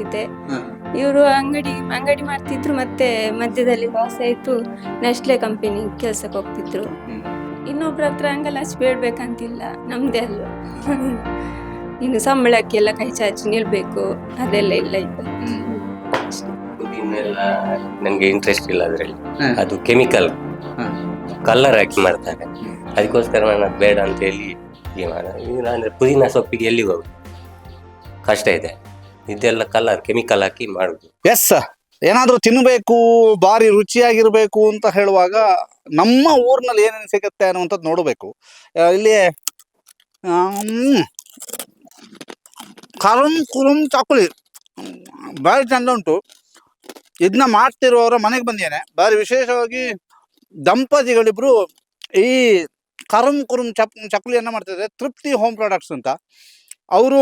ಮಾಡ್ತಿದ್ದೆ. ಇವರು ಅಂಗಡಿ ಅಂಗಡಿ ಮಾಡ್ತಿದ್ರು ಮತ್ತೆ ಮಧ್ಯದಲ್ಲಿ ಲಾಸ್ ಆಯ್ತು. ನೆಸ್ಲೆ ಕಂಪನಿ ಕೆಲ್ಸಕ್ಕೆ ಹೋಗ್ತಿದ್ರು. ಇನ್ನೊಬ್ರ ಹತ್ರ ಹಂಗೆಲ್ಲ ಅಷ್ಟು ಬೇಡ್ಬೇಕಂತಿಲ್ಲ. ನಮ್ದೇ ಅಲ್ವ? ಇನ್ನು ಸಂಬಳಕ್ಕೆಲ್ಲ ಕೈ ಚಾಚಿ ನಿಲ್ಬೇಕು. ಅದೆಲ್ಲ ಇಲ್ಲ ಈಗ. ನನಗೆ ಇಂಟ್ರೆಸ್ಟ್ ಇಲ್ಲ ಅದರಲ್ಲಿ. ಅದು ಕೆಮಿಕಲ್. ಕಲರ್ ಹಾಕಿ ಮಾಡ್ತಾರೆ. ಅದಕ್ಕೋಸ್ಕರ ನಾನು ಅದ್ ಬೇಡ ಅಂತ ಹೇಳಿ ಈಗ ಅಂದ್ರೆ ಪುದೀನ ಸೊಪ್ಪಿಗೆ ಎಲ್ಲಿಗೆ ಹೋಗುದು ಕಷ್ಟ ಇದೆ. ಇದೆಲ್ಲ ಕಲರ್ ಕೆಮಿಕಲ್ ಹಾಕಿ ಮಾಡುದು. ಎಸ್ ಏನಾದ್ರೂ ತಿನ್ನಬೇಕು ಬಾರಿ ರುಚಿಯಾಗಿರ್ಬೇಕು ಅಂತ ಹೇಳುವಾಗ ನಮ್ಮ ಊರಿನಲ್ಲಿ ಏನೇನು ಸಿಗುತ್ತೆ ಅನ್ನುವಂಥದ್ದು ನೋಡಬೇಕು. ಇಲ್ಲಿ ಕರುಂ ಕುರುಂ ಚಕ್ಕುಲಿ ಭಾರಿ ಚಂದ ಉಂಟು. ಇದನ್ನ ಮಾಡ್ತಿರುವವರ ಮನೆಗೆ ಬಂದೇನೆ ಭಾರಿ ವಿಶೇಷವಾಗಿ ದಂಪತಿಗಳಿಬ್ರು ಈ ಕರುಂ ಕುರುಂ ಚಪ್ ಚಕ್ಕುಲಿಯನ್ನ ಮಾಡ್ತಿದ್ದಾರೆ. ತೃಪ್ತಿ ಹೋಮ್ ಪ್ರಾಡಕ್ಟ್ಸ್ ಅಂತ. ಅವರು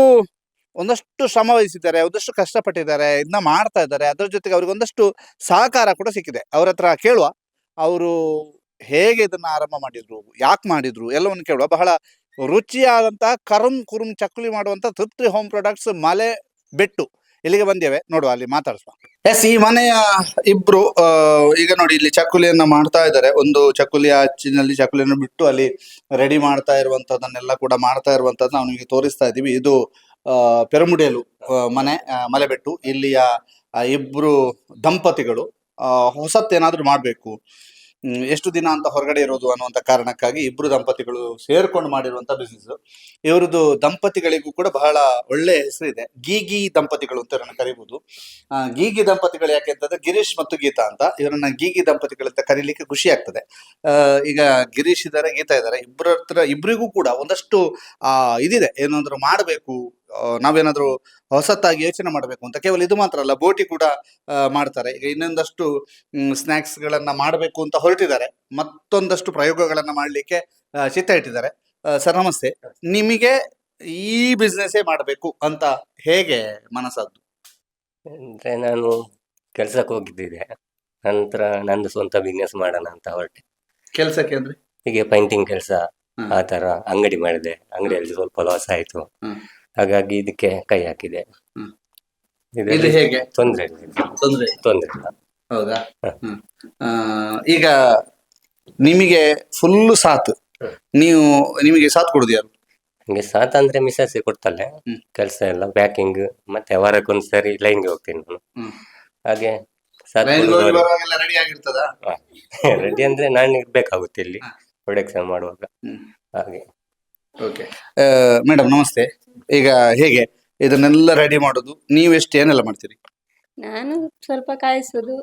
ಒಂದಷ್ಟು ಶ್ರಮ ವಹಿಸಿದ್ದಾರೆ, ಒಂದಷ್ಟು ಕಷ್ಟಪಟ್ಟಿದ್ದಾರೆ ಇದನ್ನ ಮಾಡ್ತಾ ಇದ್ದಾರೆ, ಅದರ ಜೊತೆಗೆ ಅವ್ರಿಗೆ ಒಂದಷ್ಟು ಸಹಕಾರ ಕೂಡ ಸಿಕ್ಕಿದೆ. ಅವ್ರ ಹತ್ರ ಕೇಳುವ, ಅವರು ಹೇಗೆ ಇದನ್ನ ಆರಂಭ ಮಾಡಿದ್ರು, ಯಾಕೆ ಮಾಡಿದ್ರು? ಎಲ್ಲವನ್ನು ಕೇಳುವ. ಬಹಳ ರುಚಿಯಾದಂತಹ ಕರುಂ ಕುರುಂ ಚಕ್ಕುಲಿ ಮಾಡುವಂತ ತೃಪ್ತಿ ಹೋಮ್ ಪ್ರಾಡಕ್ಟ್ಸ್ ಮಲೆ ಬೆಟ್ಟು. ಇಲ್ಲಿಗೆ ಬಂದೇವೆ. ನೋಡುವ, ಅಲ್ಲಿ ಮಾತಾಡಿಸುವ. ಎಸ್, ಈ ಮನೆಯ ಇಬ್ರು ಈಗ ನೋಡಿ, ಇಲ್ಲಿ ಚಕ್ಕುಲಿಯನ್ನ ಮಾಡ್ತಾ ಇದ್ದಾರೆ. ಒಂದು ಚಕ್ಕುಲಿಯ ಅಚ್ಚಿನಲ್ಲಿ ಚಕ್ಕುಲಿಯನ್ನು ಬಿಟ್ಟು ಅಲ್ಲಿ ರೆಡಿ ಮಾಡ್ತಾ ಇರುವಂತದನ್ನೆಲ್ಲ ಕೂಡ ಮಾಡ್ತಾ ಇರುವಂತದ್ದು ನಾವು ನಿಮಗೆ ತೋರಿಸ್ತಾ ಇದ್ದೀವಿ. ಇದು ಆ, ಮನೆ ಮಲೆಬೆಟ್ಟು ಇಲ್ಲಿಯ ಇಬ್ಬರು ದಂಪತಿಗಳು ಹೊಸತ್ತೇನಾದರೂ ಮಾಡಬೇಕು. ಎಷ್ಟು ದಿನ ಅಂತ ಹೊರಗಡೆ ಇರೋದು ಅನ್ನುವಂತ ಕಾರಣಕ್ಕಾಗಿ ಇಬ್ರು ದಂಪತಿಗಳು ಸೇರ್ಕೊಂಡು ಮಾಡಿರುವಂತ ಬಿಸ್ನೆಸ್ ಇವರದು ದಂಪತಿಗಳಿಗೂ ಕೂಡ ಬಹಳ ಒಳ್ಳೆ ಹೆಸರಿದೆ. ಗೀಗಿ ದಂಪತಿಗಳು ಅಂತ ಇವರನ್ನ ಕರಿಬಹುದು ಗೀಗಿ ದಂಪತಿಗಳು ಯಾಕೆ ಅಂತಂದ್ರೆ ಗಿರೀಶ್ ಮತ್ತು ಗೀತಾ ಅಂತ. ಇವರನ್ನ ಗೀಗಿ ದಂಪತಿಗಳಂತ ಕರೀಲಿಕ್ಕೆ ಖುಷಿ ಆಗ್ತದೆ. ಈಗ ಗಿರೀಶ್ ಇದ್ದಾರೆ ಗೀತಾ ಇದ್ದಾರೆ ಇಬ್ಬರ ಹತ್ರ ಇಬ್ಬರಿಗೂ ಕೂಡ ಒಂದಷ್ಟು ಇದಿದೆ. ಏನಂದ್ರು ಮಾಡಬೇಕು. ನಾವೇನಾದ್ರೂ ಹೊಸತಾಗಿ ಯೋಚನೆ ಮಾಡಬೇಕು ಅಂತ. ಕೇವಲ ಇದು ಮಾತ್ರ ಅಲ್ಲ ಬೋಟಿ ಕೂಡ ಮಾಡ್ತಾರೆ. ಈಗ ಇನ್ನೊಂದಷ್ಟು ಸ್ನಾಕ್ಸ್ ಗಳನ್ನ ಮಾಡಬೇಕು ಅಂತ ಹೊರಟಿದ್ದಾರೆ. ಮತ್ತೊಂದಷ್ಟು ಪ್ರಯೋಗಗಳನ್ನ ಮಾಡಲಿಕ್ಕೆ ಚಿತ್ತ ಇಟ್ಟಿದ್ದಾರೆ. ಸರ್ ನಮಸ್ತೆ. ನಿಮಗೆ ಈ ಬಿಸ್ನೆಸ್ಸೇ ಮಾಡಬೇಕು ಅಂತ ಹೇಗೆ ಮನಸ್ಸಾದ್ದು? ಅಂದ್ರೆ ನಾನು ಕೆಲ್ಸಕ್ಕೆ ಹೋಗಿದ್ದಿದೆ. ನಂತರ ನಂದು ಸ್ವಂತ ಬಿಸ್ನೆಸ್ ಮಾಡೋಣ ಅಂತ ಹೊರಟೆ. ಕೆಲಸಕ್ಕೆ ಅಂದ್ರೆ? ಹೀಗೆ ಪೈಂಟಿಂಗ್ ಕೆಲಸ. ಆ ತರ ಅಂಗಡಿ ಮಾಡಿದೆ. ಅಂಗಡಿಯಲ್ಲಿ ಸ್ವಲ್ಪ ಲಾಸ್ ಆಯ್ತು. ಹ್ಮ್. ಹಾಗಾಗಿ ಇದಕ್ಕೆ ಕೈ ಹಾಕಿದೆ. ಹ್ಮ್. ಇದರಲ್ಲಿ ಹೇಗೆ? ತೊಂದ್ರೆ ಇಲ್ಲ. ತೊಂದ್ರೆ ತೊಂದ್ರೆ ಇಲ್ಲ. ಹೌದಾ? ಹ್ಮ್. ಆ, ಈಗ ನಿಮಗೆ ಫುಲ್ ಸಾತ್. ಹ್ಮ್. ನೀವು ನಿಮಗೆ ಸಾತ್ ಕೊಡುದು ಯಾರು? ನಂಗೆ ಸಾತ್ ಅಂದ್ರೆ ಮಿಸಸ್ ಕೊಡ್ತಲ್ಲ. ಹ್ಮ್. ಕೆಲಸ ಎಲ್ಲ ಪ್ಯಾಕಿಂಗ್ ಮತ್ತೆ ವಾರಕ್ಕೊಂದ್ಸರಿ ಲೈನ್ಗೆ ಹೋಗ್ತೀನಿ ನಾನು. ಹ್ಮ್. ಹಾಗೆ ರೆಡಿ ಆಗಿರ್ತದ? ರೆಡಿ ಅಂದ್ರೆ ನಾನು ಇರ್ಬೇಕಾಗುತ್ತೆ ಇಲ್ಲಿ. ಪ್ರೊಡಕ್ಷನ್ ಮಾಡುವಾಗ. ಹ್ಮ್. ಹಾಗೆ. ಓಕೆ ಮೇಡಮ್ ನಮಸ್ತೆ. ಈಗ ಹೇಗೆ? ಇದನ್ನೆಲ್ಲ ರೆಡಿ ಮಾಡೋದು? ನೀವು ಎಷ್ಟು ಏನೆಲ್ಲ ಮಾಡ್ತೀರಿ? ನಾನು ಸ್ವಲ್ಪ ಕಾಯಿಸೋದು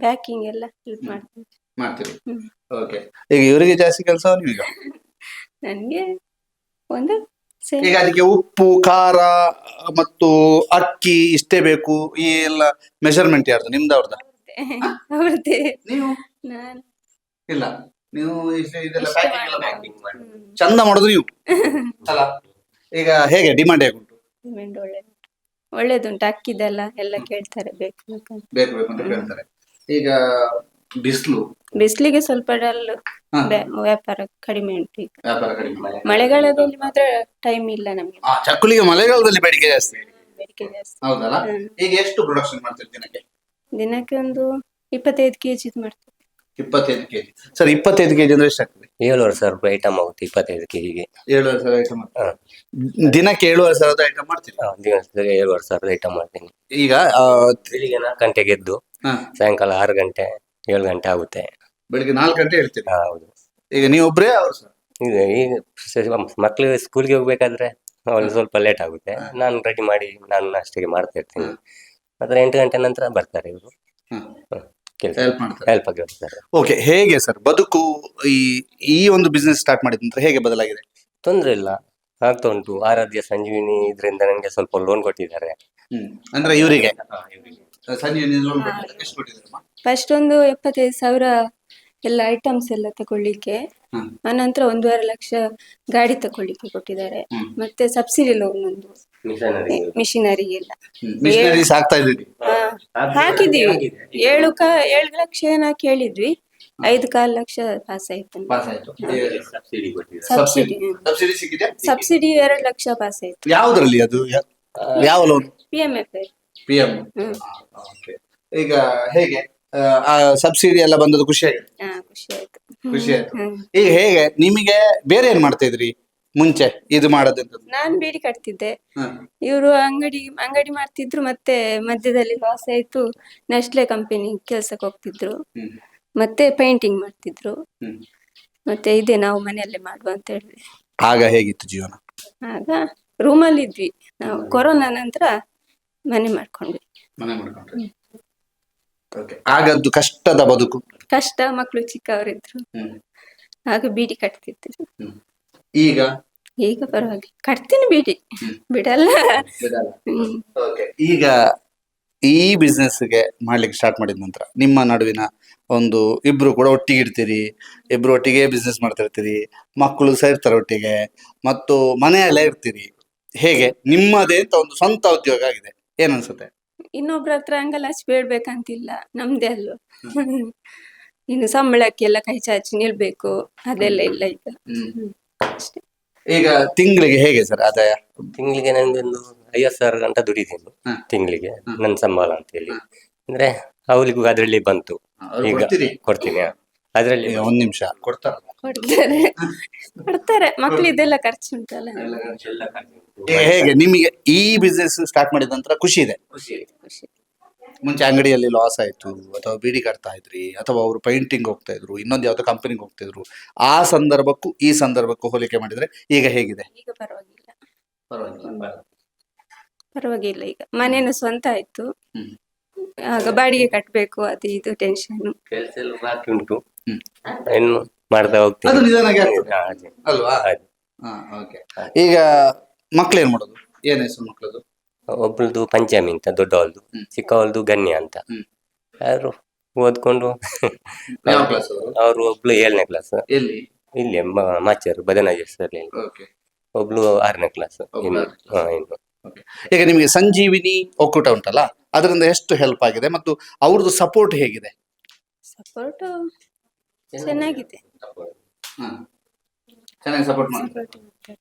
ಪ್ಯಾಕಿಂಗ್ ಎಲ್ಲ ಹೆಲ್ಪ್ ಮಾಡ್ತೀನಿ. ಮಾಡ್ತೀರಿ. ಓಕೆ ಈಗ ಇವರಿಗೆ ಜಾಸ್ತಿ ಕೆಲಸ ನಿಮಗೆ? ನನಗೆ ಒಂದು ಈಗ ಅದಕ್ಕೆ ಉಪ್ಪು ಖಾರ ಮತ್ತು ಅಕ್ಕಿ ಇಷ್ಟೇ ಬೇಕು. ಈ ಎಲ್ಲ ಮೆಷರ್ಮೆಂಟ್ ಯಾರ್ದು? ನಿಮ್ದು ಅವ್ರದ್ದು ಅವ್ರದ್ದೇ ನೀವು? ನಾನು. ಇಲ್ಲ. ನೀವು ಇಷ್ಟು ಇದೆಲ್ಲ packing ಎಲ್ಲ ಮಾಡೋದು. ಮಾಡಿ. ಚಂದ ಮಾಡೋದು ನೀವು. ಅಲ್ಲ ಈಗ ಹೇಗೆ ಡಿಮಾಂಡ್ ಹೇಗೆ ಉಂಟು? ಒಳ್ಳೆದು. ಒಳ್ಳೇದುಂಟು ಅಕ್ಕಿದೆಲ್ಲ ಎಲ್ಲ ಕೇಳ್ತಾರೆ ಬೇಕು ಬೇಕಂತ ಬೇಕು ಬೇಕು ಅಂತ ಕೇಳ್ತಾರೆ. ಈಗ ಬಿಸಿಲು. ಬಿಸಿಲಿಗೆ ಸ್ವಲ್ಪ ಡಲ್ ಹಾ. ವ್ಯಾಪಾರ ಕಡಿಮೆ ಉಂಟು ಈಗ. ವ್ಯಾಪಾರ ಕಡಿಮೆ ಮಳೆಗಾಲದಲ್ಲಿ ಮಾತ್ರ ಟೈಮ್ ಇಲ್ಲ ನಮಗೆ. ಆ, ಚಕ್ಕುಲಿಗೆ ಮಳೆಗಾಲದಲ್ಲಿ ಬೇಡಿಕೆ ಜಾಸ್ತಿ. ಬೇಡಿಕೆ ಜಾಸ್ತಿ. ಹೌದಲ್ಲ? ಹ್ಮ್. ಈಗ ಎಷ್ಟು ಪ್ರೊಡಕ್ಷನ್ ಮಾಡ್ತೀರಿ ದಿನಕ್ಕೆ? ದಿನಕ್ಕೆ ಒಂದು ಇಪ್ಪತ್ತೈದು ಕೆಜಿ ಮಾಡ್ತೀವಿ. ಇಪ್ಪತ್ತೈದು ಕೆಜಿ ಸರ್ ಇಪ್ಪತ್ತೈದು ಕೆಜಿ ಅಂದ್ರೆ ಎಷ್ಟಾಗ್ತದೆ ಏಳುವರೆ ಸಾವಿರ ರೂಪಾಯಿ ಐಟಮ್ ಆಗುತ್ತೆ ಇಪ್ಪತ್ತೈದು ಕೆಜಿಗೆ ಏಳುವರೆ ಸಾವಿರ ಐಟಮ್ ಹಾ. ದಿನಕ್ಕೆ ಏಳುವರೆ ಸಾವಿರದ ಐಟಮ್ ಮಾಡ್ತೀನಿ ಏಳುವರೆ ಸಾವಿರದ ಐಟಮ್ ಮಾಡ್ತೀನಿ. ಈಗ ಆ, ಬೆಳಿಗ್ಗೆ ನಾಲ್ಕು ಗಂಟೆಗೆ ಎದ್ದು ಹಾ, ಸಾಯಂಕಾಲ ಆರು ಗಂಟೆ ಏಳು ಗಂಟೆ ಆಗುತ್ತೆ. ಬೆಳಿಗ್ಗೆ ನಾಲ್ಕು ಗಂಟೆ ಹೇಳ್ತೀರಿ? ಹಾ, ಹೌದು. ಈಗ ನೀವು ಒಬ್ಬರೇ ಅವ್ರು ಸರ್? ಈಗ ಈಗ ಮಕ್ಳು ಸ್ಕೂಲ್ಗೆ ಹೋಗ್ಬೇಕಾದ್ರೆ ಅವ್ರಿಗೆ ಸ್ವಲ್ಪ ಲೇಟ್ ಆಗುತ್ತೆ. ನಾನು ರೆಡಿ ಮಾಡಿ ನಾನು ಅಷ್ಟಿಗೆ ಮಾಡ್ತಾ ಇರ್ತೀನಿ. ಮಾತ್ರ ಎಂಟು ಗಂಟೆ ನಂತರ ಬರ್ತಾರೆ ಇವರು. ಹೆಲ್ಪ್ ಮಾಡ್ತಾರೆ. ಹೆಲ್ಪ್ ಓಕೆ ಹೇಗೆ ಸರ್ ಬದುಕು ಈ ಈ ಒಂದು ಬಿಸ್ನೆಸ್ ಸ್ಟಾರ್ಟ್ ಮಾಡಿದ ನಂತರ ಹೇಗೆ ಬದಲಾಗಿದೆ? ತೊಂದ್ರೆ ಇಲ್ಲ. ಆಗ್ತಾ ಉಂಟು. ಆರಾಧ್ಯ ಸಂಜೀವಿನಿ ಇದರಿಂದ ನನಗೆ ಸ್ವಲ್ಪ ಲೋನ್ ಕೊಟ್ಟಿದ್ದಾರೆ. ಅಂದ್ರೆ ಇವರಿಗೆ? ಫಸ್ಟ್ ಒಂದು ಎಪ್ಪತ್ತೈದು ಸಾವಿರ ಎಲ್ಲ ಐಟಮ್ಸ್ ಎಲ್ಲ ತಗೊಳ್ಳಿಕ್ಕೆ. ಆನಂತರ ಒಂದೂವರೆ ಲಕ್ಷ ಗಾಡಿ ತಕೊಳ್ಳಿಕ್ಕೆ ಕೊಟ್ಟಿದ್ದಾರೆ. ಮತ್ತೆ ಸಬ್ಸಿಡಿ ಲೋನ್ ಒಂದು. ಮಿಷಿನರಿ ಎಲ್ಲ ಮಿಷನರೀಸ್ ಆಗ್ತಾ ಇದ್ದೀರಿ. ಹಾಕಿದೀವಿ ಏಳು ಕ ಏಳು ಲಕ್ಷ ಏನ ಕೇಳಿದ್ವಿ. ಐದು ಕಾಲು ಲಕ್ಷ ಪಾಸ್ ಆಯ್ತು ಸಬ್ಸಿಡಿ ಸಬ್ಸಿಡಿ ಎರಡು ಲಕ್ಷ ಪಾಸ್ ಆಯ್ತು. ಯಾವ್ದ್ರಲ್ಲಿ ಅದು? ಯಾವ loan P M F P M ಈಗ ಹೇಗೆ? ಸಬ್ಸಿಡಿ ಎಲ್ಲ ಬಂದದ್ದು ಖುಷಿ ಆಯ್ತು ಖುಷಿ ಆಯ್ತು. ಖುಷಿ ಆಯ್ತು. ಈಗ ಹೇಗೆ? ನಿಮಗೆ ಬೇರೆ ಏನ್ ಮಾಡ್ತಾ ಇದ್ರಿ ಮುಂಚೆ ಇದು ಮಾಡೋದಂತ ನಾನ್ ಬೀಡಿ ಕಟ್ತಿದ್ದೆ. ಇವರು ಅಂಗಡಿ ಅಂಗಡಿ ಮಾಡ್ತಿದ್ರು ಮತ್ತೆ ಮಧ್ಯದಲ್ಲಿ ಲಾಸ್ ಆಯ್ತು ನೆಸ್ಲೆ ಕಂಪನಿ ಕೆಲ್ಸಕ್ಕೆ ಹೋಗ್ತಿದ್ರು. ಮತ್ತೆ ಪೇಂಟಿಂಗ್ ಮಾಡ್ತಿದ್ರು. ಮತ್ತೆ ಇದೆ ನಾವು ಮನೆಯಲ್ಲೇ ಮಾಡುವ ಅಂತ ಹೇಳಿದ್ವಿ ಆಗ ಹೇಗಿತ್ತು ಜೀವನ? ಆಗ ರೂಮಲ್ಲಿ ಇದ್ವಿ. ನಾವು ಕೊರೋನಾ ನಂತರ ಮನೆ ಮಾಡ್ಕೊಂಡ್ವಿ. ಮನೆ ಆಗದ್ದು ಕಷ್ಟದ ಬದುಕು. ಕಷ್ಟ ಮಕ್ಕಳು ಚಿಕ್ಕವರಿದ್ರು. ಆಗ ಬೀಡಿ ಕಟ್ತಿದ್ರು. ಈಗ? ಈಗ ಪರವಾಗಿ ಕಟ್ತೀನಿ ಬೀಡಿ. ಬಿಡಲ್ಲ. ಹ್ಮ್. ಈಗ ಈ ಬಿಸ್ನೆಸ್ಗೆ ಮಾಡ್ಲಿಕ್ಕೆ ಸ್ಟಾರ್ಟ್ ಮಾಡಿದ ನಂತರ ನಿಮ್ಮ ನಡುವಿನ ಒಂದು ಇಬ್ರು ಕೂಡ ಒಟ್ಟಿಗೆ ಇರ್ತೀರಿ. ಇಬ್ರು ಒಟ್ಟಿಗೆ ಬಿಸ್ನೆಸ್ ಮಾಡ್ತಾ ಇರ್ತೀರಿ. ಮಕ್ಕಳು ಸೇರ್ತಾರೆ ಒಟ್ಟಿಗೆ. ಮತ್ತು ಮನೆಯಲ್ಲೇ ಇರ್ತೀರಿ. ಹೇಗೆ? ನಿಮ್ಮದೇ ಅಂತ ಒಂದು ಸ್ವಂತ ಉದ್ಯೋಗ ಆಗಿದೆ. ಏನನ್ಸುತ್ತೆ ಇನ್ನೊಬ್ರ ಹತ್ರ ಹಂಗಲ್ಲ ಹಚ್ಚಿ ಬೇಡ್ಬೇಕಂತಿಲ್ಲ. ನಮ್ದೇ ಅಲ್ವ? ಇನ್ನು ಸಂಬಳಕ್ಕೆಲ್ಲ ಕೈ ಚಾಚಿ ನಿಲ್ಬೇಕು. ಅದೆಲ್ಲ ಇಲ್ಲ ಈಗ ಹ್ಮ್. ಅಷ್ಟೇ. ಈಗ ತಿಂಗಳಿಗೆ ಹೇಗೆ ಸರ್ ಆದಾಯ? ತಿಂಗಳಿಗೆ ನಂದೊಂದು ಐವತ್ತು ಸಾವಿರ ಗಂಟ ದುಡಿತೀನಿ ಹ. ತಿಂಗಳಿಗೆ ನನ್ನ ಸಂಬಳ ಅಂತ ಹೇಳಿ. ಅಂದ್ರೆ ಅವಳಿಗೂ ಅದರಲ್ಲಿ ಬಂತು. ಈಗ? ಕೊಡ್ತೀನಿ ಅದರಲ್ಲಿ ಒಂದ್ ನಿಮಿಷ. ಕೊಡ್ತಾರ ಕೊಡ್ತಾರೆ. ಕೊಡ್ತಾರೆ. ಮಕ್ಳು ಇದೆಲ್ಲ ಖರ್ಚು ಉಂಟಲ್ಲ. ಹೇಗೆ ನಿಮಗೆ ಈ ಬಿಸ್ನೆಸ್ ಸ್ಟಾರ್ಟ್ ಮಾಡಿದ ನಂತರ ಖುಷಿ ಇದೆ? ಖುಷಿ ಮುಂಚೆ ಅಂಗಡಿಯಲ್ಲಿ ಲಾಸ್ ಆಯ್ತು ಅಥವಾ ಬೀಡಿ ಕಟ್ತಾ ಇದ್ರಿ ಅಥವಾ ಅವರು ಪೈಂಟಿಂಗ್ ಹೋಗ್ತಾ ಇದ್ರು ಇನ್ನೊಂದು ಯಾವುದೋ ಕಂಪನಿಗೆ ಹೋಗ್ತಾ ಇದ್ರು ಆ ಸಂದರ್ಭಕ್ಕೂ ಈ ಸಂದರ್ಭಕ್ಕೂ ಹೋಲಿಕೆ ಮಾಡಿದ್ರೆ ಈಗ ಹೇಗಿದೆ ಈಗ ಪರವಾಗಿಲ್ಲ ಪರವಾಗಿಲ್ಲ ಈಗ ಮನೇನು ಸ್ವಂತ ಆಯ್ತು ಹ್ಮ್. ಆಗ ಬಾಡಿಗೆ ಕಟ್ಬೇಕು ಅದು ಇದು ಟೆನ್ಷನ್ ಕೆಲಸ ಎಲ್ಲ ಬಾಕಿ ಉಂಟು ಹ್ಮ್. ಇನ್ನು ಮಾಡ್ತಾ ಹೋಗ್ತೀನಿ ಅದು ನಿಧಾನಾಗಿ ಆಗ್ತದೆ. ಹಾ, ಅದೇ. ಅಲ್ವಾ ಹಾಗೆ. ಹಾ, okay. ಈಗ ಮಕ್ಳು ಏನ್ ಮಾಡೋದು ಏನ್ ಹೆಸರು ಮಕ್ಕಳದು ಒಬ್ಳದು ಪಂಚಮಿ ಅಂತ ದೊಡ್ಡವಳದು ಚಿಕ್ಕವಳದು ಗಣ್ಯ ಅಂತ. ಯಾರು ಓದ್ಕೊಂಡು? ಯಾವ ಕ್ಲಾಸ್ ಅವರು? ಅವರು ಒಬ್ಳು ಏಳನೇ ಕ್ಲಾಸ್ ಎಲ್ಲಿ? ಇಲ್ಲಿ ಮ- ಮಾಚರು ಓಕೆ. ಒಬ್ಳು ಆರನೇ ಕ್ಲಾಸ್ ಹಾ, ಇನ್ನು. ಈಗ ನಿಮಗೆ ಸಂಜೀವಿನಿ ಒಕ್ಕೂಟ ಉಂಟಲ್ಲ ಅದರಿಂದ ಎಷ್ಟು ಹೆಲ್ಪ್ ಆಗಿದೆ ಮತ್ತು ಅವ್ರದ್ದು ಸಪೋರ್ಟ್ ಹೇಗಿದೆ? ಸಪೋರ್ಟ್ ಚೆನ್ನಾಗಿದೆ. ಚೆನ್ನಾಗಿ ಸಪೋರ್ಟ್ ಮಾಡ್ತಾರೆ.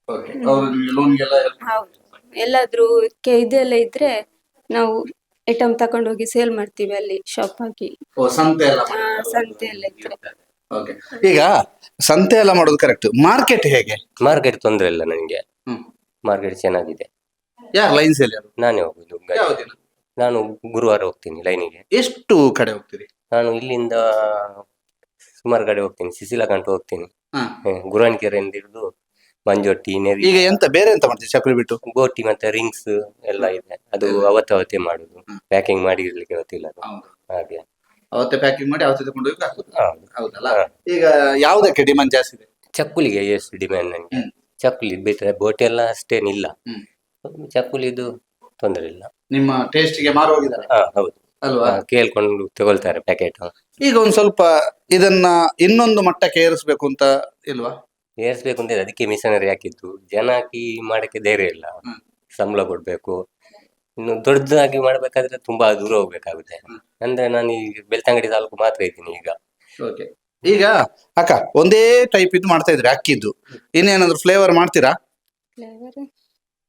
ಓಕೆ ಅವರು ನಿಮಗೆ ಲೋನ್ಗೆಲ್ಲ ಹೌದು. ಎಲ್ಲಾದ್ರೂ ಕೆ ಇದೆಲ್ಲ ಇದ್ರೆ ನಾವು ಐಟಮ್ ತಕೊಂಡೋಗಿ ಸೇಲ್ ಮಾಡ್ತೀವಿ ಅಲ್ಲಿ ಶಾಪ್ ಹಾಕಿ ಸಂತೆ ಎಲ್ಲ ಆ, ಸಂತೆ ಎಲ್ಲ ಇದ್ರೆ. ಓಕೆ ಈಗ ಸಂತೆ ಎಲ್ಲ ಮಾಡೋದು ಕರೆಕ್ಟ್ ಮಾರ್ಕೆಟ್ ಹೇಗೆ? ಮಾರ್ಕೆಟ್ ತೊಂದ್ರೆ ಇಲ್ಲ ನನಗೆ. ಹ್ಮ್. ಮಾರ್ಕೆಟ್ ಚೆನ್ನಾಗಿದೆ. ಯಾರು ಲೈನ್ ಸೇಲ್ ಯಾರು? ನಾನೇ ಹೋಗುದು ಗಾಡಿ. ಯಾವ ದಿನ ನಾನು ಗುರುವಾರ ಹೋಗ್ತೀನಿ ಲೈನಿಗೆ ಎಷ್ಟು ಕಡೆ ಹೋಗ್ತೀರಿ? ನಾನು ಇಲ್ಲಿಂದ ಸುಮಾರು ಕಡೆ ಹೋಗ್ತೀನಿ ಸಿಸಿಲಾ ಗಂಟು ಹೋಗ್ತೀನಿ. ಹಾ. ಗುರಾಣಿಕೆರೆಯಿಂದ ಹಿಡಿದು ಮಂಜೊಟ್ಟಿ ನೆರಿ. ಈಗ ಎಂತ ಬೇರೆ ಎಂತ ಮಾಡ್ತೀವಿ ಚಕ್ಲಿ ಬಿಟ್ಟು? ಗೋಟಿ ಮತ್ತೆ ರಿಂಗ್ಸ್ ಎಲ್ಲ ಇದೆ. ಅದು ಅವತ್ತು ಅವತ್ತೇ ಮಾಡುದು. ಪ್ಯಾಕಿಂಗ್ ಮಾಡಿ ಇರ್ಲಿಕ್ಕೆ ಗೊತ್ತಿಲ್ಲ ಅದು. ಹಾಗೆ. ಅವತ್ತೇ ಪ್ಯಾಕಿಂಗ್ ಮಾಡಿ ಅವತ್ತೇ ತಗೊಂಡು ಹೋಗಿ ಹಾಕುದು. ಹೌದು. ಹೌದಲ್ಲ? ಹಾ. ಈಗ ಯಾವ್ದಕ್ಕೆ ಡಿಮಾಂಡ್ ಜಾಸ್ತಿ ಇದೆ? ಚಕ್ಕುಲಿಗೆ ಎಷ್ಟು ಡಿಮ್ಯಾಂಡ್ ನನಗೆ ಹ್ಮ್. ಚಕ್ಕುಲಿ ಬಿಟ್ರೆ ಬೋಟಿ ಎಲ್ಲ ಅಷ್ಟೇನಿಲ್ಲ ಹ್ಮ್. ಚಕ್ಕುಲಿದು ತೊಂದರೆ ಇಲ್ಲ. ನಿಮ್ಮ ಟೇಸ್ಟಿಗೆ ಮಾರು ಹೋಗಿದ್ದಾರೆ? ಹಾ ಹೌದು. ಅಲ್ವಾ? ಹಾ, ಕೇಳ್ಕೊಂಡು ತಗೊಳ್ತಾರೆ ಪ್ಯಾಕೆಟ್ ಈಗ ಒಂದ್ ಸ್ವಲ್ಪ ಇದನ್ನ ಇನ್ನೊಂದು ಮಟ್ಟಕ್ಕೆ ಏರಿಸ್ಬೇಕು ಅಂತ ಇಲ್ವಾ? ಏರ್ಸ್ಬೇಕು ಅಂತ ಅದಕ್ಕೆ ಮಿಷನರಿ ಹಾಕಿದ್ದು. ಜನ ಹಾಕಿ ಮಾಡಕ್ಕೆ ಧೈರ್ಯ ಇಲ್ಲ. ಸಂಬಳ ಕೊಡ್ಬೇಕು. ಇನ್ನು ದೊಡ್ಡದಾಗಿ ಮಾಡ್ಬೇಕಾದ್ರೆ ತುಂಬಾ ದೂರ ಹೋಗ್ಬೇಕಾಗುತ್ತೆ. ಅಂದ್ರೆ ನಾನು ಈಗ ಬೆಳ್ತಂಗಡಿ ತಾಲೂಕು ಮಾತ್ರ ಇದ್ದೀನಿ ಈಗ. ಓಕೆ ಈಗ ಅಕ್ಕ ಒಂದೇ ಟೈಪ್ ಇದು ಮಾಡ್ತಾ ಇದ್ರೆ ಅಕ್ಕಿದ್ದು. ಇನ್ನೇನಾದ್ರು ಫ್ಲೇವರ್ ಮಾಡ್ತೀರಾ? ಫ್ಲೇವರ್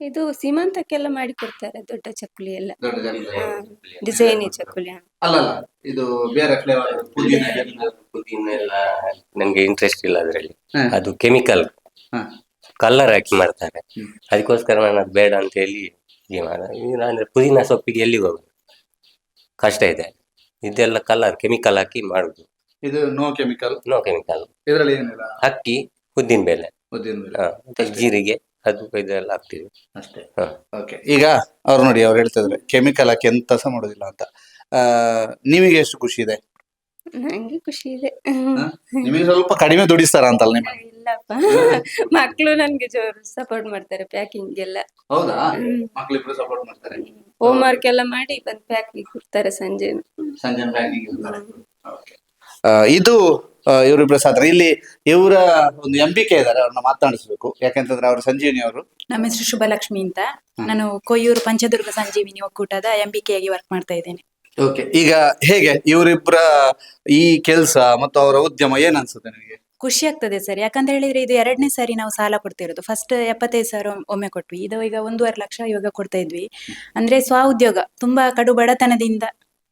ಇದು ಸೀಮಂತಕ್ಕೆಲ್ಲ ಮಾಡಿ ಕೊಡ್ತಾರೆ ದೊಡ್ಡ ಚಕ್ಕುಲಿ ಎಲ್ಲ. ಡಿಸೈನಿ ಚಕ್ಕುಲಿ. ಅಲ್ಲ ಇದು ಬೇರೆ ಫ್ಲೇವರ್ ಪುದೀನ ಎಲ್ಲ ನಂಗೆ ಇಂಟ್ರೆಸ್ಟ್ ಇಲ್ಲ ಅದರಲ್ಲಿ. ಅದು ಕೆಮಿಕಲ್ ಹ. ಕಲರ್ ಹಾಕಿ ಮಾಡ್ತಾರೆ. ಅದಕ್ಕೋಸ್ಕರ ನಾನು ಅದು ಬೇಡ ಅಂತ ಹೇಳಿ ಇದು ಮಾಡ ಇದು ಅಂದ್ರೆ ಪುದೀನ ಸೊಪ್ಪಿಗೆ ಎಲ್ಲಿ ಹೋಗುದು? ಕಷ್ಟ ಇದೆ. ಇದೆಲ್ಲ ಕಲರ್ ಕೆಮಿಕಲ್ ಹಾಕಿ ಮಾಡುದು. ಇದು ನೋ ಕೆಮಿಕಲ್ ನೋ ಕೆಮಿಕಲ್ ಇದರಲ್ಲಿ ಏನಿಲ್ಲ? ಅಕ್ಕಿ ಉದ್ದಿನ ಬೇಳೆ. ಉದ್ದಿನ ಬೇಳೆ. ಜೀರಿಗೆ ಅದು ಇದೆಲ್ಲ ಹಾಕ್ತೀವಿ. ಅಷ್ಟೇ. ಹಾ. ಓಕೆ ಈಗ ಅವ್ರು ನೋಡಿ ಅವ್ರು ಹೇಳ್ತಾ ಇದ್ರೆ ಕೆಮಿಕಲ್ ಹಾಕಿ ಎಂತ ಸಹ ಮಾಡೋದಿಲ್ಲ ಅಂತ. ಆ, ನಿಮಗೆ ಎಷ್ಟು ಖುಷಿ ಇದೆ? ನಂಗೆ ಖುಷಿ ಇದೆ. ನಿಮಗೆ ಸ್ವಲ್ಪ ಕಡಿಮೆ ದುಡಿಸ್ತಾರ ಅಂತಲ್ಲ ನಿಮ್ಮ ಇಲ್ಲಪ್ಪ. ಮಕ್ಕಳು ನನ್ಗೆ ಜೋರು ಸಪೋರ್ಟ್ ಮಾಡ್ತಾರೆ ಪ್ಯಾಕಿಂಗ್ ಎಲ್ಲ ಹೌದಾ? ಹ್ಮ್. ಮಕ್ಕಳಿಬ್ರು ಸಪೋರ್ಟ್ ಮಾಡ್ತಾರೆ? ಹೋಮ್. ವರ್ಕ್ ಎಲ್ಲ ಮಾಡಿ ಬಂದು ಪ್ಯಾಕಿಂಗ್ ಕೊಡ್ತಾರೆ ಸಂಜೆ. ಸಂಜೆ ಇದು ಆ, ಇವರಿಬ್ರು ಸಾಧನೆ ಇಲ್ಲಿ ಇವರ ಒಂದು ಎಂಬಿಕೆ ಇದ್ದಾರೆ ಅವ್ರನ್ನ ಮಾತಾಡಿಸ್ಬೇಕು ಯಾಕಂತಂದ್ರೆ ಅವರು ಸಂಜೀವಿನಿ ಅವರು. ನಮ್ಮ ಹೆಸರು ಶುಭಲಕ್ಷ್ಮಿ ಅಂತ. ನಾನು ಕೊಯ್ಯೂರು ಪಂಚದುರ್ಗ ಸಂಜೀವಿನಿ ಒಕ್ಕೂಟದ ಎಂಬಿಕೆ ಆಗಿ ವರ್ಕ್ ಮಾಡ್ತಾ ಇದ್ದೇನೆ. ಓಕೆ ಈಗ ಹೇಗೆ ಇವರಿಬ್ಬರ ಈ ಕೆಲಸ ಮತ್ತು ಅವರ ಉದ್ಯಮ ಏನ್ ಅನ್ಸುತ್ತೆ ನಿಮಗೆ? ಖುಷಿ ಆಗ್ತದೆ ಸರ್. ಯಾಕಂತ ಹೇಳಿದ್ರೆ ಇದು ಎರಡನೇ ಸಾರಿ ನಾವು ಸಾಲ ಕೊಡ್ತಿರೋದು. ಫಸ್ಟ್ ಎಪ್ಪತ್ತೈದು ಸಾವಿರ ಒಮ್- ಒಮ್ಮೆ ಕೊಟ್ವಿ. ಇದು ಈಗ ಒಂದೂವರೆ ಲಕ್ಷ ಇವಾಗ ಕೊಡ್ತಾ ಇದ್ವಿ. ಅಂದ್ರೆ ಸ್ವ ಉದ್ಯೋಗ ತುಂಬಾ ಕಡು ಬಡತನದಿಂದ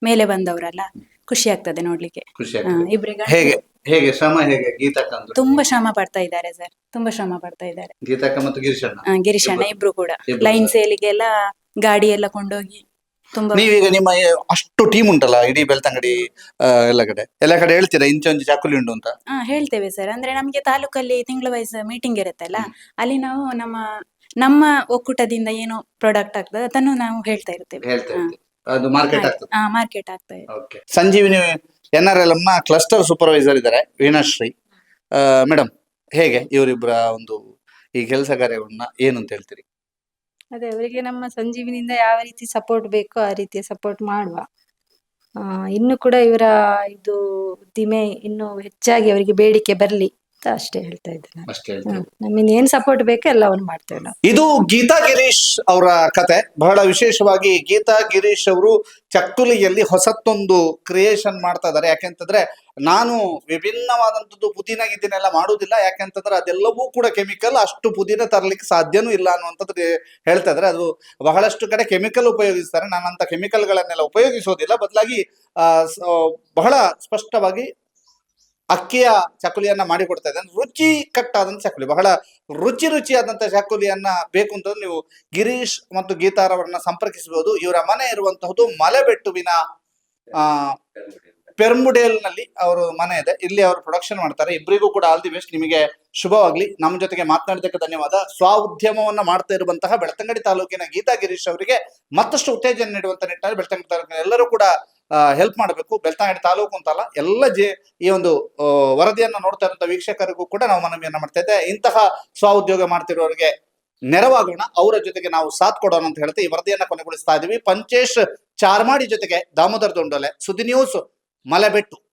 ಮೇಲೆ ಬಂದವರಲ್ಲ. ಖುಷಿ ಆಗ್ತದೆ ನೋಡ್ಲಿಕ್ಕೆ. ಖುಷಿ ಹಾ, ಆಗ್ತದೆ. ಇಬ್ರಿಗೆ ಹೇಗೆ ಹೇಗೆ ಶ್ರಮ ಹೇಗೆ ಗೀತಕ್ಕಂದು ತುಂಬಾ ಶ್ರಮ ಪಡ್ತಾ ಇದ್ದಾರೆ ಸರ್. ತುಂಬಾ ಶ್ರಮ ಪಡ್ತಾ ಇದ್ದಾರೆ. ಗೀತಕ್ಕ ಮತ್ತು ಗಿರೀಶಣ್ಣ? ಗಿರೀಶಣ್ಣ ಇಬ್ರು ಕೂಡ. ಇಬ್ರು. ಲೈನ್ ಸೇಲಿಗೆಲ್ಲ ಗಾಡಿ ಎಲ್ಲ ಕೊಂಡೋಗಿ ನೀವೀಗ ನಿಮ್ಮ ಅಷ್ಟು ಟೀಮ್ ಉಂಟಲ್ಲ ಇಡೀ ಬೆಳ್ತಂಗಡಿ ಆ, ಎಲ್ಲ ಕಡೆ. ಎಲ್ಲ ಕಡೆ ಹೇಳ್ತೀರಾ ಇಂಚೊಂದು ಚಾಕುಲಿ ಉಂಟು ಅಂತ? ಹಾ ಹೇಳ್ತೇವೆ ಸರ್ ಅಂದ್ರೆ ನಮ್ಗೆ ತಾಲೂಕಲ್ಲಿ ತಿಂಗಳ ವೈಸ್ ಮೀಟಿಂಗ್ ಇರುತ್ತಲ್ಲ ಅಲ್ಲಿ ನಾವು ನಮ್ಮ ನಮ್ಮ ಒಕ್ಕೂಟದಿಂದ ಏನು ಪ್ರಾಡಕ್ಟ್ ಆಗ್ತದೆ ಅದನ್ನು ನಾವು ಹೇಳ್ತಾ ಇರ್ತೇವೆ. ಹೇಳ್ತಾ. ಅದು ಮಾರ್ಕೆಟ್ ಆಗ್ತದೆ. ಹಾ ಮಾರ್ಕೆಟ್ ಆಗ್ತಾ ಇದೆ ಓಕೆ ಸಂಜೀವಿನಿ ಎನ್ ಆರ್ ಎಲ್ನ ಕ್ಲಸ್ಟರ್ ಸೂಪರ್ವೈಸರ್ ಇದ್ದಾರೆ ವೀಣಾಶ್ರೀ. ಮೇಡಮ್ ಹೇಗೆ ಇವರಿಬ್ಬರ ಒಂದು ಈ ಕೆಲಸ ಕಾರ್ಯಗಳನ್ನ ಏನು ಅಂತ ಹೇಳ್ತೀರಿ? ಅದೇ ಅವರಿಗೆ ನಮ್ಮ ಸಂಜೀವಿನಿಂದ ಯಾವ ರೀತಿ ಸಪೋರ್ಟ್ ಬೇಕೋ ಆ ರೀತಿಯ ಸಪೋರ್ಟ್ ಮಾಡುವ. ಇನ್ನು ಕೂಡ ಇವರ ಇದು ಉದ್ದಿಮೆ ಇನ್ನು ಹೆಚ್ಚಾಗಿ ಅವರಿಗೆ ಬೇಡಿಕೆ ಬರ್ಲಿ. ಅಂತ ಅಷ್ಟೇ ಹೇಳ್ತಾ ಇದ್ದೇನೆ ಅಷ್ಟೇ ಹ್ಮ್. ನಮ್ಮಿಂದ ಏನ್ ಸಪೋರ್ಟ್ ಬೇಕೋ ಎಲ್ಲವನ್ನು ಮಾಡ್ತೇವೆ ನಾವು. ಇದು ಗೀತಾ ಗಿರೀಶ್ ಅವರ ಕತೆ. ಬಹಳ ವಿಶೇಷವಾಗಿ ಗೀತಾ ಗಿರೀಶ್ ಅವರು ಚಕ್ಕುಲಿಯಲ್ಲಿ ಹೊಸತ್ತೊಂದು ಕ್ರಿಯೇಷನ್ ಮಾಡ್ತಾ ಇದ್ದಾರೆ. ಯಾಕೆಂತಂದ್ರೆ ನಾನು ವಿಭಿನ್ನವಾದಂಥದ್ದು ಪುದೀನ ಗಿದ್ದಿನ ಎಲ್ಲ ಮಾಡುವುದಿಲ್ಲ. ಯಾಕೆಂತಂದ್ರೆ ಅದೆಲ್ಲವೂ ಕೂಡ ಕೆಮಿಕಲ್ ಅಷ್ಟು ಪುದೀನ ತರಲಿಕ್ಕೆ ಸಾಧ್ಯನೂ ಇಲ್ಲ ಅನ್ನುವಂಥದ್ದು ಹೇಳ್ತಾ ಇದ್ದಾರೆ. ಅದು ಬಹಳಷ್ಟು ಕಡೆ ಕೆಮಿಕಲ್ ಉಪಯೋಗಿಸ್ತಾರೆ. ನಾನಂತ ಕೆಮಿಕಲ್ಗಳನ್ನೆಲ್ಲ ಉಪಯೋಗಿಸೋದಿಲ್ಲ. ಬದಲಾಗಿ ಆ, ಸ- ಬಹಳ ಸ್ಪಷ್ಟವಾಗಿ ಅಕ್ಕಿಯ ಚಕ್ಕುಲಿಯನ್ನ ಮಾಡಿಕೊಡ್ತಾ ಇದ್ದಾನೆ ರುಚಿ ಕಟ್ಟಾದಂತ ಚಕ್ಕುಲಿ ಬಹಳ ರುಚಿ ರುಚಿಯಾದಂತ ಚಕ್ಕುಲಿಯನ್ನ ಬೇಕು ಅಂತ ನೀವು ಗಿರೀಶ್ ಮತ್ತು ಗೀತಾರವರನ್ನ ಸಂಪರ್ಕಿಸಬಹುದು. ಇವರ ಮನೆ ಇರುವಂತಹದ್ದು ಮಲೆಬೆಟ್ಟುವಿನ ಆ ಪೆರ್ಮುಡೇಲ್ನಲ್ಲಿ ಅವರು ಮನೆ ಇದೆ. ಇಲ್ಲಿ ಅವರು ಪ್ರೊಡಕ್ಷನ್ ಮಾಡ್ತಾರೆ. ಇಬ್ಬರಿಗೂ ಕೂಡ ಆಲ್ ದಿ ಬೆಸ್ಟ್ ನಿಮಗೆ ಶುಭವಾಗ್ಲಿ. ನಮ್ಮ ಜೊತೆಗೆ ಮಾತನಾಡಿದಕ್ಕೆ ಧನ್ಯವಾದ. ಸ್ವ ಉದ್ಯಮವನ್ನ ಮಾಡ್ತಾ ಇರುವಂತಹ ಬೆಳ್ತಂಗಡಿ ತಾಲೂಕಿನ ಗೀತಾ ಗಿರೀಶ್ ಅವರಿಗೆ ಮತ್ತಷ್ಟು ಉತ್ತೇಜನ ನೀಡುವಂತ ನಿಟ್ಟಿನಲ್ಲಿ ಬೆಳ್ತಂಗಡಿ ತಾಲೂಕಿನ ಎಲ್ಲರೂ ಕೂಡ ಹೆಲ್ಪ್ ಮಾಡಬೇಕು. ಬೆಳ್ತಂಗಡಿ ತಾಲೂಕು ಅಂತಲ್ಲ, ಎಲ್ಲ ಜೆ, ಈ ಒಂದು ವರದಿಯನ್ನು ನೋಡ್ತಾ ಇರುವಂತಹ ವೀಕ್ಷಕರಿಗೂ ಕೂಡ ನಾವು ಮನವಿಯನ್ನ ಮಾಡ್ತಾ ಇದ್ದೆ. ಇಂತಹ ಸ್ವ ಉದ್ಯೋಗ ಮಾಡ್ತಿರೋರಿಗೆ ನೆರವಾಗೋಣ. ಅವರ ಜೊತೆಗೆ ನಾವು ಸಾಥ್ ಕೊಡೋಣ ಅಂತ ಹೇಳ್ತಾ ಈ ವರದಿಯನ್ನ ಕೊನೆಗೊಳಿಸ್ತಾ ಇದೀವಿ. ಪಂಚೇಶ್ ಚಾರ್ಮಾಡಿ ಜೊತೆಗೆ ದಾಮೋದರ್ ದೊಂಡೋಲೆ, ಸುದ್ದಿ ನ್ಯೂಸ್ ಮಲೆಬೆಟ್ಟು.